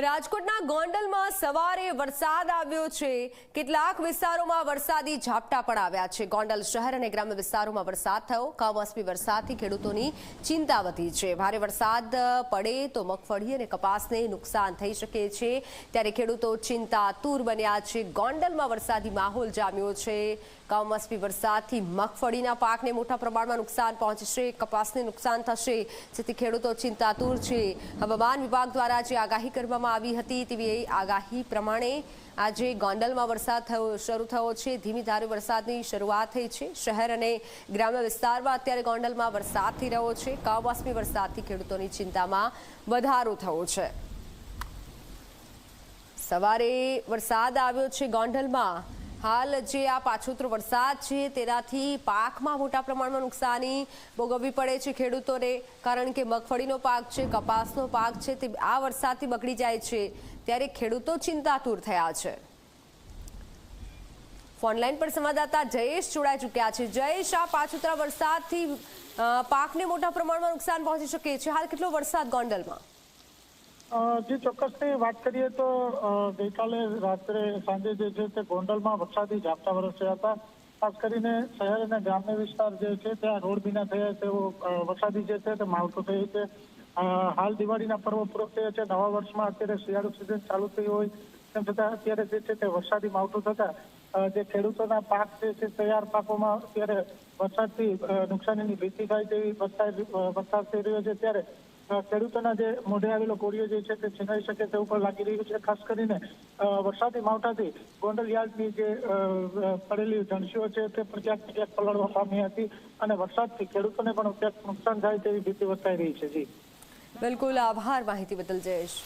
રાજકોટના ગોંડલમાં સવારે વરસાદ આવ્યો છે. કેટલાક વિસ્તારોમાં વરસાદી ઝાપટા પણ આવ્યા છે. ગોંડલ શહેર અને ગ્રામ્ય વિસ્તારોમાં વરસાદ થયો. કમોસમી વરસાદથી ખેડૂતોની ચિંતા વધી છે. ભારે વરસાદ પડે તો મગફળી અને કપાસને નુકસાન થઈ શકે છે. ત્યારે ખેડૂતો ચિંતાતુર બન્યા છે. ગોંડલમાં વરસાદી માહોલ જામ્યો છે. કમોસમી વરસાદથી મગફળીના પાકને મોટા પ્રમાણમાં નુકસાન પહોંચશે. કપાસને નુકસાન થશે. જેથી ખેડૂતો ચિંતાતુર છે. હવામાન વિભાગ દ્વારા જે આગાહી કરવામાં આવી હતી તેવી આગાહી પ્રમાણે આજે ગોંડલમાં વરસાદ થયો, શરૂ થયો છે. ધીમી ધારે વરસાદની શરૂઆત થઈ છે. શહેર અને ગ્રામ્ય વિસ્તારમાં અત્યારે ગોંડલમાં વરસાદ થઈ રહ્યો છે. કમોસમી વરસાદથી ખેડૂતોની ચિંતામાં વધારો થયો છે. સવારે વરસાદ આવ્યો છે ગોંડલમાં. હાલ જે આ પાછોતરો વરસાદ છે, તેનાથી પાકમાં મોટા પ્રમાણમાં નુકસાની ભોગવવી પડે છે ખેડૂતોને. કારણ કે મગફળીનો પાક છે, કપાસનો પાક છે, તે આ વરસાદથી બગડી જાય છે. ત્યારે ખેડૂતો ચિંતાતુર થયા છે. ફોનલાઈન પર સંવાદદાતા જયેશ જોડાઈ ચૂક્યા છે. જયેશ, આ પાછોતરા વરસાદથી પાકને મોટા પ્રમાણમાં નુકસાન પહોંચી શકે છે. હાલ કેટલો વરસાદ ગોંડલમાં? જે, ચોક્કસથી વાત કરીએ તો ગઈકાલે રાત્રે સાંજે જે છે તે ગોંડલમાં વરસાદી ઝાપટા વરસ્યા હતા. ખાસ કરીને શહેર અને ગ્રામ્ય વિસ્તાર જે છે ત્યાં રોડ ભીના થયા તેવો વરસાદી જે છે તે માવઠું થયું છે. હાલ દિવાળીના પર્વ પૂરો થયો છે. નવા વર્ષમાં અત્યારે શિયાળુ સિઝન ચાલુ થઈ હોય. તેમ છતાં અત્યારે જે છે તે વરસાદી માવઠું થતા જે ખેડૂતોના પાક જે છે તૈયાર પાકોમાં અત્યારે વરસાદથી નુકસાનીની ભીતિ થાય તેવી વરસાદ વરસાદ થઈ રહ્યો છે. ત્યારે ખેડૂતોના જે મોઢે આવેલો કોળિયો જે છે તે છીનવાઈ શકે તેવું પણ લાગી રહ્યું છે. ખાસ કરીને વરસાદી માવઠાથી ગોંડલયાર્ડની જે પડેલી જણસીઓ છે તે પણ ક્યાંક ક્યાંક પલળવા પામી હતી અને વરસાદથી ખેડૂતોને પણ ક્યાંક નુકસાન થાય તેવી ભીતિ વર્તાઈ રહી છે. જી. બિલકુલ. આભાર માહિતી બદલ જયેશ.